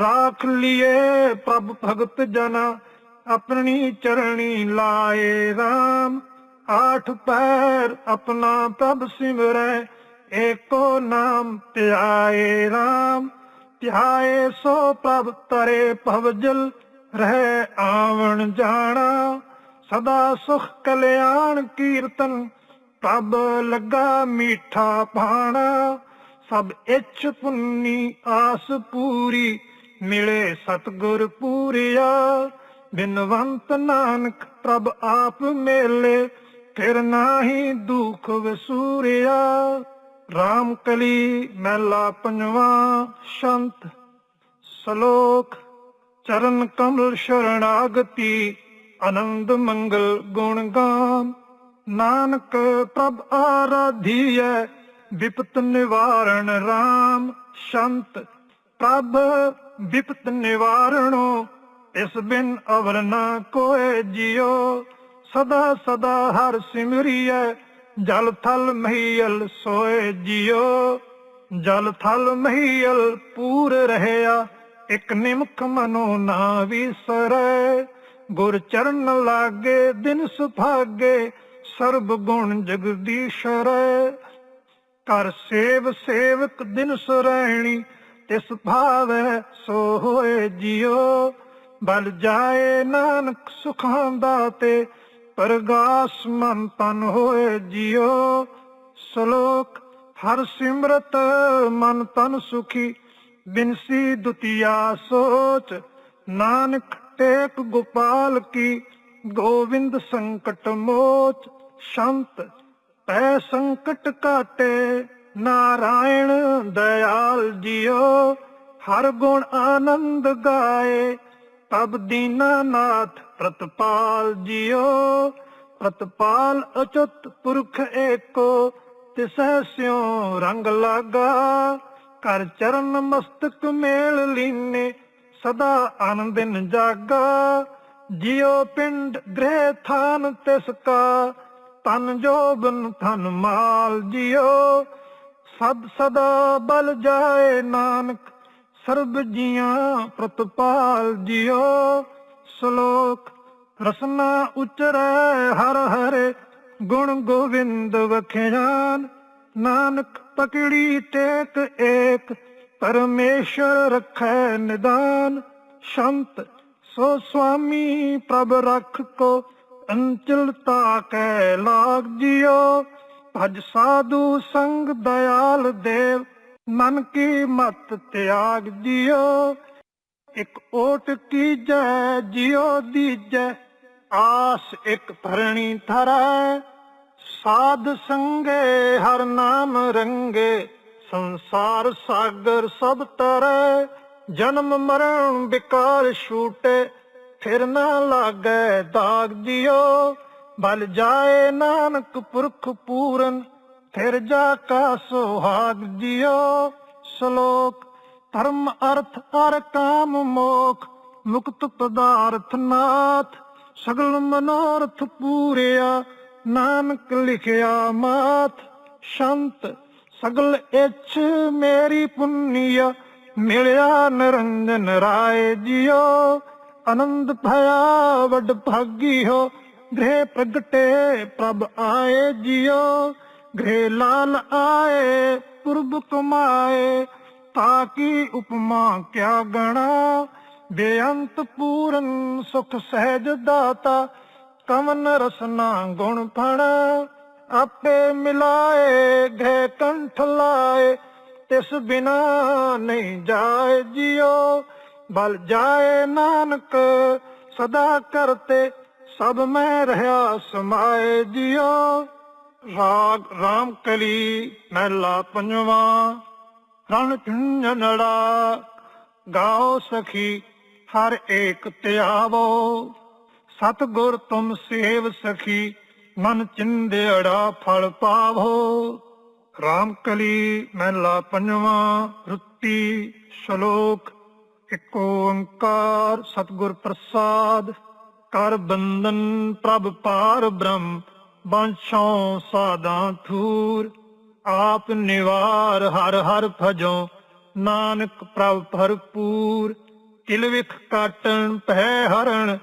ਰਾਖ ਲਿਏ ਪ੍ਰਭ ਭਗਤ ਜਨਾ, ਆਪਣੀ ਚਰਣੀ ਲਾਏ RAM ਆਠ ਪੈਰ ਆਪਣਾ ਪ੍ਰਭ ਸਿਮਰੈ, ਏਕੋ ਨਾਮ ਧਿਆਏ RAM ਧਿਆਏ ਸੋ ਪ੍ਰਭ ਤਰੇ ਭਵਜਲ, ਰਹਿ ਆਵਣ ਜਾਣਾ। ਸਦਾ ਸੁਖ ਕਲਿਆਣ ਕੀਰਤਨ, ਪ੍ਰਭ ਲੱਗਾ ਮੀਠਾ ਪਾਣਾ ਸਭ ਇੱਛ ਪੁੰਨੀ ਆਸ ਪੂਰੀ ਮਿਲੇ ਸਤਗੁਰ ਪੂਰਿਆ, ਬਿਨਵੰਤ ਨਾਨਕ ਪ੍ਰਭ ਆਪ ਮੇਲੇ, ਫਿਰ ਨਾਹੀ ਦੁਖ ਵਸੂਰਿਆ। RAM ਕਲੀ ਮਹਿਲਾ ਪੰਜਵਾ ਸ਼ੰਤ, ਸ਼ਲੋਕ ਚਰਨ ਕਮਲ ਸ਼ਰਣਾਗਤੀ, ਆਨੰਦ ਮੰਗਲ ਗੁਣ ਗਾਮ। ਨਾਨਕ ਪ੍ਰਭ ਆਰਾਧੀਐ, ਵਿਪਤ ਨਿਵਾਰਣ RAM ਸ਼ੰਤ ਪ੍ਰਭ ਵਿਪਤ ਨਿਵਾਰਣੋ, ਇਸ ਬਿਨ ਅਵਰ ਨਾ ਕੋਏ ਜਿਉ ਸਦਾ ਸਦਾ ਹਰ ਸਿਮਰਿਐ, ਜਲ ਥਲ ਮਹੀਲ ਸੋਏ ਜਿਉ ਜਲ ਥਲ ਮਹੀਲ ਪੂਰ ਰਹਿਆ, ਇਕ ਨਿਮਖ ਮਨੋ ਨਾ ਵਿਸਰੈ। ਗੁਰ ਚਰਨ ਲਾਗੇ, ਦਿਨ ਸੁਭਾਗੇ, ਸਰਬ ਗੁਣ ਜਗਦੀਸ਼ਰੈ ਕਰ ਸੇਵ ਸੇਵਕ ਦਿਨ ਸੁਰੈਣੀ ਤਿਸ ਭਾਵੈ ਸੋ ਹੋਏ ਜਿਉ, ਬਲ ਜਾਏ ਨਾਨਕ ਸੁਖਾਂ ਦਾਤੇ ਪਰਗਾਸ ਮਨ ਤਨ ਹੋਏ ਜਿਉ। ਸ਼ਲੋਕ, ਹਰ ਸਿਮਰਤ ਮਨ ਤਨ ਸੁਖੀ, ਬਿਨਸੀ ਦੁਤੀਆ ਸੋਚ, ਨਾਨਕ ਟੇਕ ਗੋਪਾਲ ਕੀ, ਗੋਵਿੰਦ ਸੰਕਟ ਮੋਚ, ਸ਼ੰਤ ਪੈ ਸੰਕਟ ਕਾਟੇ ਨਾਰਾਇਣ ਦਇਆਲ ਜਿਉ ਹਰ ਗੁਣ ਆਨੰਦ ਗਾਏ। ਤਬ ਦੀਨਾਨਾਥ ਪ੍ਰਤਪਾਲ ਜਿਉ ਪ੍ਰਤਪਾਲ ਅਚੁੱਤ ਪੁਰਖ ਏਕੋ ਤਿਸੈ ਸਿਉ ਰੰਗ ਲਾਗਾ। ਕਰ ਚਰਨ ਮਸਤਕ ਮੇਲ ਲੀਨੇ, ਸਦਾ ਆਨੰਦਿਨ ਜਾਗਾ। ਜਿਉ ਪਿੰਡ ਗ੍ਰਹਿ ਥਾਨ ਤਿਸ ਕਾ ਤਨ ਜੋਬਨ ਧਨ ਮਾਲ ਜਿਉ ਸਦ ਸਦਾ ਬਲ ਜਾਏ ਨਾਨਕ, ਸਰਬ ਜੀਆਂ ਪ੍ਰਤਪਾਲ ਜਿਓ ਸ਼ਲੋਕ, ਰਸਨਾ ਉਚਰੈ ਹਰ ਹਰੇ, ਗੁਣ ਗੋਵਿੰਦ ਵਖਿਆਨ। ਨਾਨਕ, ਪਕੜੀ ਟੇਕ ਏਕ, ਪਰਮੇਸ਼ਰ ਰਖੈ ਨਿਦਾਨ। ਸ਼ੰਤ, ਸੋ ਸੁਆਮੀ ਪ੍ਰਭ ਰਖ ਕੋ ਅੰਚਲਤਾ ਕੈ ਲਾਗ ਜਿਉ। ਭਜ ਸਾਧੂ ਸੰਗ ਦਇਆਲ ਦੇਵ, ਮਨ ਕੀ ਮਤ ਤਿਆਗ ਦਿਓ। ਇੱਕ ਓਟ ਕੀ ਕੀਜੈ, ਜਿਉ ਦੀਜੈ, ਆਸ ਇਕ ਧਰਣੀ ਧਰੈ। ਸਾਧ ਸੰਗੇ, ਹਰ ਨਾਮ ਰੰਗੇ, ਸੰਸਾਰ ਸਾਗਰ ਸਭ ਤਰੈ। ਜਨਮ ਮਰਨ ਵਿਕਾਰ ਛੂਟੇ, ਫਿਰ ਨਾ ਲਾਗੈ ਦਾਗ ਜਿਉ ਬਲ ਜਾਏ ਨਾਨਕ ਪੁਰਖ ਪੂਰਨ, ਫਿਰ ਜਾ ਕਾ ਸੁਹਾਗ ਜਿਓ ਸ਼ਲੋਕ, ਧਰਮ ਅਰਥ ਅਰ ਕਾਮ ਮੋਖ, ਮੁਕਤ ਪਦਾਰਥ ਨਾਥ। ਸਗਲ ਮਨੋਰਥ ਪੂਰਿਆ, ਨਾਨਕ ਲਿਖਿਆ ਮਾਥ। ਸ਼ੰਤ, ਸਗਲ ਇੱਛ ਮੇਰੀ ਪੁੰਨੀਆ, ਮਿਲਿਆ ਨਿਰੰਜਨ ਰਾਏ ਜਿਓ ਆਨੰਦ ਭਇਆ ਵੱਡ ਭਾਗੀ ਹੋ ਗ੍ਰਹਿ ਪ੍ਰਗਟੇ, ਪ੍ਰਭ ਆਏ ਜਿਉ ਗ੍ਰਹਿ ਲਾਲ ਆਏ ਪੁਰਬ ਕਮਾਏ ਤਾਕੀ ਉਪਮਾ ਕਿਆ ਗਣਾ? ਬੇਅੰਤ ਪੂਰਨ ਸੁਖ ਸਹਿਜ ਦਾਤਾ, ਕਵਨ ਰਸਨਾ ਗੁਣ ਫਣ। ਆਪੇ ਮਿਲਾਏ ਗਏ ਕੰਠ ਲਾਏ, ਤਿਸ ਬਿਨਾ ਨਹੀਂ ਜਾਏ ਜਿਉ ਬਲ ਜਾਏ ਨਾਨਕ, ਸਦਾ ਕਰਤੇ ਸਭ ਮੈਂ ਰਹਾ ਸਮਾਏ ਜਿਉ। ਰਾਗ ਰਾਮ ਕਲੀ ਮਹਿਲਾ ਪੰਜਵਾ। ਰਣ ਚੁੰਝਨੜਾ ਗਾਓ ਸਖੀ ਹਰ ਏਕ ਧਿਆਵੋ ਸਤਗੁਰ ਤੁਮ ਸੇਵ ਸਖੀ, ਮਨ ਚਿੰਦੇੜਾ ਫਲ ਪਾਵੋ। ਰਾਮ ਕਲੀ ਮਹਿਲਾ ਪੰਜਵਾ, ਰੁੱਤੀ ਸ਼ਲੋਕ, ਇੱਕ ਓੰਕਾਰ, ਸਤਗੁਰ ਪ੍ਰਸਾਦ। ਕਰ ਬੰਦਨ ਪ੍ਰਭ ਪਾਰ ਬ੍ਰਹਮ ਬੰਛੋਂ ਸਾਦਾ ਥੂਰ। ਆਪ ਨਿਵਾਰ ਹਰ ਹਰ ਭਜੋ, ਨਾਨਕ ਪ੍ਰਭ ਭਰਪੂਰ। ਕਿਲ ਕਾਟਣ ਭੈ ਹਰਣ,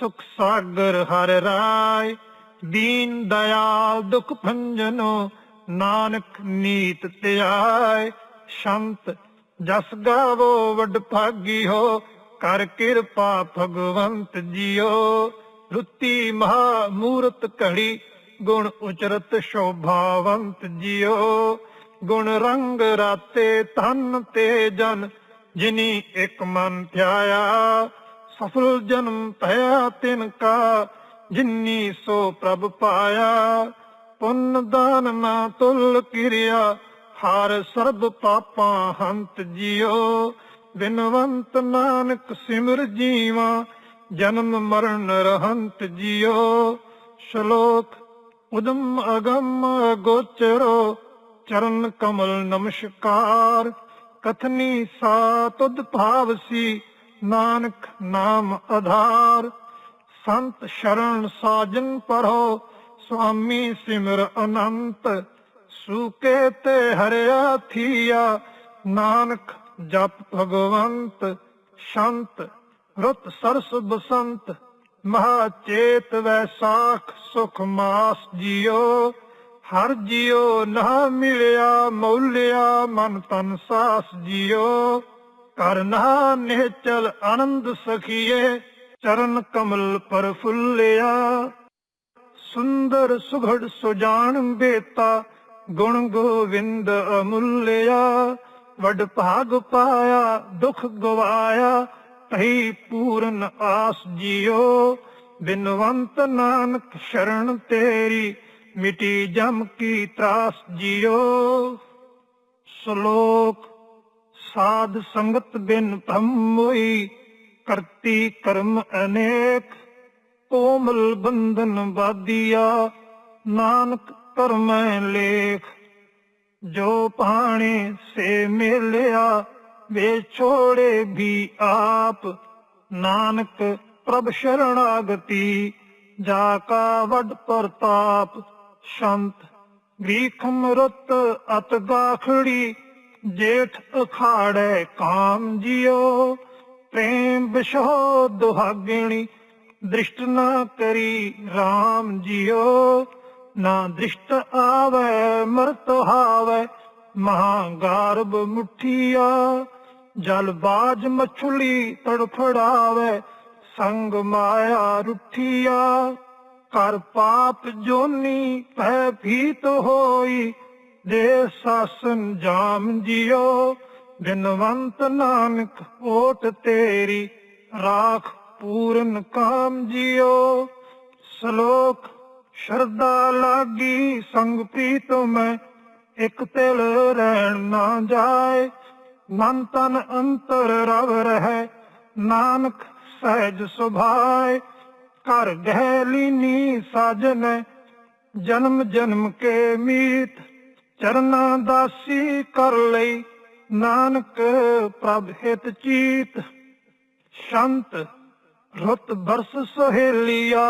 ਸੁਖ ਸਾਗਰ ਹਰ ਰਾਏ। ਦੀਨ ਦਇਆਲ ਦੁਖ ਭੰਜਨੋ, ਨਾਨਕ ਨੀਤ ਧਿਆਏ। ਸ਼ੰਤ ਜਸ ਗਾਵੋ, ਵਡ ਭਾਗੀ ਹੋ ਕਰ ਕਿਰਪਾ ਭਗਵੰਤ ਜੀਓ। ਰੁੱਤੀ ਮਹਾ ਮੂਰਤ ਘੜੀ, ਗੁਣ ਉਚਰਤ ਸ਼ੋਭਾਵੰਤ ਜੀਓ। ਗੁਣ ਰੰਗ ਰਾਤੇ ਤਨ ਤੇ ਜਨ, ਜਿਨੀ ਇੱਕ ਮਨ ਧਿਆਇਆ। ਸਫਲ ਜਨਮ ਭਇਆ ਤਿਨ ਕਾ, ਜਿਨੀ ਸੋ ਪ੍ਰਭ ਪਾਇਆ। ਪੁੰਨ ਦਾਨ ਨਾ ਤੁਲ ਕਿਰਿਆ, ਹਰ ਸਰਬ ਪਾਪਾਂ ਹੰਤ ਜਿਓ। ਬਿਨਵੰਤ ਨਾਨਕ ਸਿਮਰ ਜੀਵਾ, ਜਨਮ ਮਰਨ ਰਹੰਤ ਜਿਉ ਸ਼ਲੋਕ, ਉਦਮ ਅਗਮ ਗੋਚਰੋ, ਚਰਨ ਕਮਲ ਨਮਸਕਾਰ। ਕਥਨੀ ਸਾ ਤੁਧ ਭਾਵਸੀ, ਨਾਨਕ ਨਾਮ ਆਧਾਰ। ਸੰਤ ਸ਼ਰਨ ਸਾਜਨ ਪਰੋ, ਸੁਆਮੀ ਸਿਮਰ ਅਨੰਤ। ਸੂਕੇ ਤੇ ਹਰਿਆ ਥੀਆ, ਨਾਨਕ ਜਪ ਭਗਵੰਤ, ਸ਼ੰਤ, ਰੁੱਤ ਸਰਸ ਬਸੰਤ ਮਹਾ ਚੇਤ ਵੈਸਾਖ ਸੁਖ ਮਾਸ ਜਿਉ, ਹਰ ਜਿਉ ਨਾ ਮਿਲਿਆ, ਮੌਲਿਆ ਮਨ ਤਨ ਸਾਸ ਜਿਉ। ਕਰਨਾ ਨਿਹਚਲ ਆਨੰਦ ਸਖੀਏ, ਚਰਨ ਕਮਲ ਪਰ ਫੁੱਲਿਆ। ਸੁੰਦਰ ਸੁਘੜ ਸੁਜਾਨ ਬੇਤਾ, ਗੁਣ ਗੋਵਿੰਦ ਅਮੁੱਲਿਆ। ਵੱਡ ਭਾਗ ਪਾਇਆ, ਦੁਖ ਗਵਾਇਆ ਤਹੀ ਪੂਰਨ ਆਸ ਜਿਉ ਬਿਨਵੰਤ ਨਾਨਕ ਸ਼ਰਨ ਤੇਰੀ, ਮਿਟੀ ਜਮ ਕੀ ਤਰਾਸ ਜਿਉ ਸ਼ਲੋਕ, ਸਾਧ ਸੰਗਤ ਬਿਨ ਭ੍ਰਮ ਹੋਈ, ਕਰਤੀ ਕਰਮ ਅਨੇਕ। ਕੋਮਲ ਬੰਧਨ ਬਾਦੀਆ ਨਾਨਕ ਕਰਮੈ ਲੇਖ। ਜੋ ਪਾਣੇ ਸੇ ਮਿਲਿਆ, ਵੇ ਛੋੜੇ ਵੀ ਆਪ। ਨਾਨਕ ਪ੍ਰਭ ਸ਼ਰਣਾਗਤੀ, ਜਾ ਕਾ ਵੱਡ ਪ੍ਰਤਾਪ। ਸ਼ੰਤ ਗ੍ਰੀਖਮ ਰੁੱਤ ਅਤ ਗਾਖੜੀ, ਜੇਠ ਅਖਾੜੇ ਕਾਮ ਜਿਓ ਪ੍ਰੇਮ ਬਿਸ਼ੋ ਦੁਹਾਗਿਣੀ, ਦ੍ਰਿਸ਼ਟ ਨਾ ਕਰੀ RAM ਜਿਓ ਨਾ ਦ੍ਰਿਸ਼ਟ ਆਵੇ, ਮਰਤ ਹਾਵੇ ਮਹਾ ਗਾਰਬ ਮੁਠੀਆ। ਜਲ ਬਾਜ ਮਛਲੀ ਤੜਫੜਾਵੇ, ਸੰਗ ਮਾਇਆ ਰੁਠੀਆ। ਕਰ ਪਾਪ ਜੋਨੀ ਭੈ ਭੀਤ ਹੋਈ, ਦੇ ਸਾਸਨ ਜਾਮ ਜਿਉ ਬਿਨਵੰਤ ਨਾਨਕ ਓਟ ਤੇਰੀ, ਰਾਖ ਪੂਰਨ ਕਾਮ ਜਿਓ। ਸ਼ਲੋਕ ਸ਼ਰਧਾ ਲਾਗੀ, ਸੰਗ ਪ੍ਰੀਤ ਮੈਂ। ਇਕ ਤਿਲ ਰਹਿਣ ਨਾ ਜਾਏ, ਮਨ ਤਨ ਅੰਤਰ ਰਵ ਰਹਿ। ਨਾਨਕ ਸਹਿਜ ਸੁਭਾਏ, ਘਰ ਗਹਿ ਲੀਨੀ ਸਾਜਨ। ਜਨਮ ਜਨਮ ਕੇ ਮੀਤ, ਚਰਨਾ ਦਾਸੀ ਕਰ ਲਈ। ਨਾਨਕ ਪ੍ਰਭ ਹਿਤ ਚੀਤ, ਸ਼ੰਤ ਰੁੱਤ ਬਰਸ ਸੋਹੇਲੀਆ।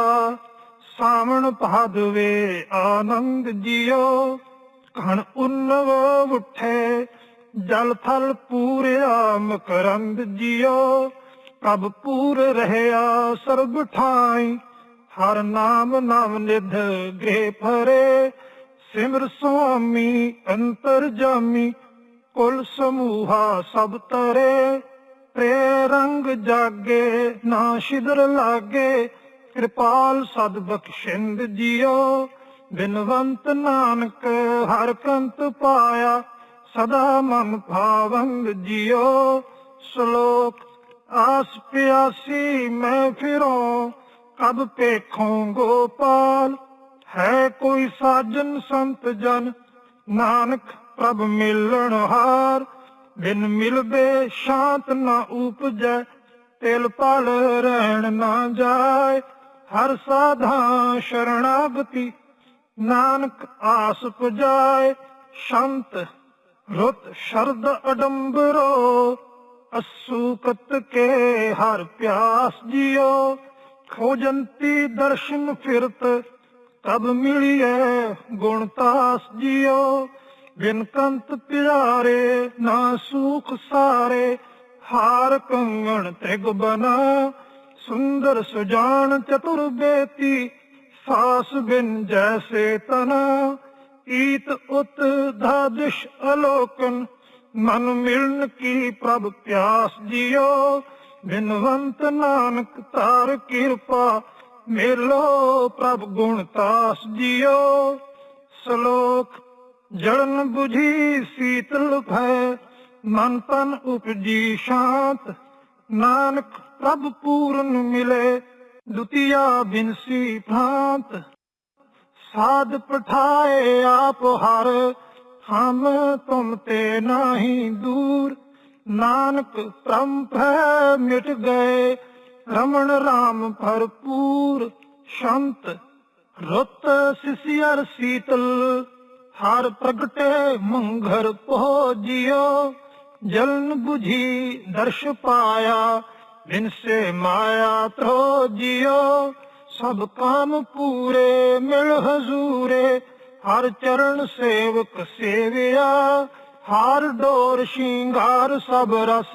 ਸਾਵਣ ਭਾਦਵੇ ਆਨੰਦ ਜਿਓ, ਕਣ ਉਨਵ ਉਠੇ, ਜਲ ਥਲ ਪੂਰਿਆ ਮਕਰੰਦ ਜਿਓ। ਪ੍ਰਭ ਪੂਰ ਰਹਿਆ ਸਰਬ ਠਾਈ, ਹਰ ਨਾਮ ਨਾਮ ਨਿਧ ਗ੍ਰਹਿ ਫਰੇ ਸਿਮਰ ਸੁਆਮੀ ਅੰਤਰ ਜਾਮੀ, ਕੁਲ ਸਮੂਹਾ ਸਭ ਤਰੇ। ਪ੍ਰੇ ਰੰਗ ਜਾਗੇ, ਨਾ ਸ਼ਿਦਰ ਲਾਗੇ ਕਿਰਪਾਲ ਸਦ ਬਖਸ਼ਿੰਦ ਜਿਉ ਬਿਨਵੰਤ ਨਾਨਕ ਹਰ ਕੰਤ ਪਾਇਆ, ਸਦਾ ਮਨ ਭਾਵੰਗ ਜਿਉ ਸ਼ਲੋਕ, ਆਸ ਪਿਆਸੀ ਮੈਂ ਫਿਰੋਂ, ਕਬ ਪੇਖੋਂ ਗੋਪਾਲ? ਹੈ ਕੋਈ ਸਾਜਨ ਸੰਤ ਜਨ, ਨਾਨਕ ਪ੍ਰਭ ਮਿਲਣ ਹਾਰ? ਬਿਨ ਮਿਲਵੇ ਸ਼ਾਂਤ ਨਾ ਉਪਜੈ, ਤਿਲ ਪਲ ਰਹਿਣ ਨਾ ਜਾਏ। ਹਰ ਸਾਧਾ ਸ਼ਰਣਾਗਤੀ, ਨਾਨਕ ਆਸ ਪੁਜਾਏ ਸ਼ੰਤ ਰੁੱਤ ਸ਼ਰਦ ਅਡੰਬਰੋ ਅਸੂ ਕੇ ਹਰ ਪਿਆਸ ਜਿਓ ਖੋਜੰਤੀ ਦਰਸ਼ਨ ਫਿਰਤ, ਤਬ ਮਿਲਿਐ ਗੁਣਤਾਸ ਜਿਓ ਜਿਉ ਬਿਨ ਕੰਤ ਪਿਆਰੇ ਨਾ ਸੂਖ ਸਾਰੇ, ਹਾਰ ਕੰਗਣ ਤ੍ਰਿਗ ਬਨਾ ਸੁੰਦਰ ਸੁਜਾਨ ਚਤੁਰ ਬੇਤੀ, ਸਾਸ ਬਿਨ ਜੈਸੇ ਤਨਾ। ਈਤ ਉਤ ਧਾਦਿਸ਼ ਅਲੋਕਨ, ਮਨ ਮਿਲਨ ਕੀ ਪ੍ਰਭ ਪਿਆਸ ਜਿਓ ਬਿਨਵੰਤ ਨਾਨਕ ਤਾਰ ਕਿਰਪਾ, ਮੇਲੋ ਪ੍ਰਭ ਗੁਣ ਤਾਸ ਜਿਓ ਸ਼ਲੋਕ ਜਲਨ 부ਝੀ ਸੀਤਲ ਭੈ, ਮਨ ਤਨ ਉਪਜੀ ਸ਼ਾਂਤ। ਨਾਨਕ ਪ੍ਰਭ ਪੂਰਨ ਮਿਲੇ, ਦੁਤੀਆ ਬਿਨਸੀ ਭ੍ਰਾਂਤ। ਸਾਧ ਪਠਾਏ ਆਪ ਹਰ, ਹਮ ਤੁਮ ਤੇ ਨਾਹੀ ਦੂਰ। ਨਾਨਕ ਪ੍ਰਮ ਭੈ ਮਿਟ ਗਏ, ਰਮਣ RAM ਭਰਪੂਰ। ਸ਼ੰਤ ਰੁੱਤ ਸਿਸਿਅਰ ਸੀਤਲ, ਹਰ ਪ੍ਰਗਟੇ ਮੰਘਰ ਪਹੁਜਿਓ ਜਲਨ 부ਝੀ ਦਰਸ਼ ਪਾਇਆ ਬਿਨ ਸੇ ਮਾਇਆ ਤ੍ਰੋ ਜਿਓ ਸਭ ਕਾਮ ਪੂਰੇ ਮਿਲ ਹਜ਼ੂਰੇ। ਹਰ ਚਰਨ ਸੇਵਕ ਸੇਵਿਆ, ਹਰ ਡੋਰ ਸ਼ਿੰਗਾਰ ਸਭ ਰਸ।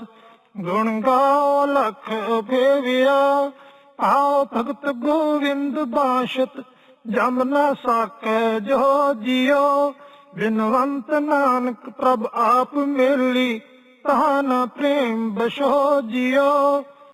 ਗੁਣ ਗਾਓ ਲਖ ਭੇਵਿਆ ਆਓ ਭਗਤ ਗੋਵਿੰਦ ਬਾਸ਼ਤ। ਜਮ ਨਾ ਸਾਕੈ ਜੋ ਜਿਓ ਬਿਨਵੰਤ ਨਾਨਕ ਪ੍ਰਭ ਆਪ ਮੇਲੀ। ਤਹਾਂ ਪ੍ਰੇਮ ਬਸ਼ੋ ਜਿਓ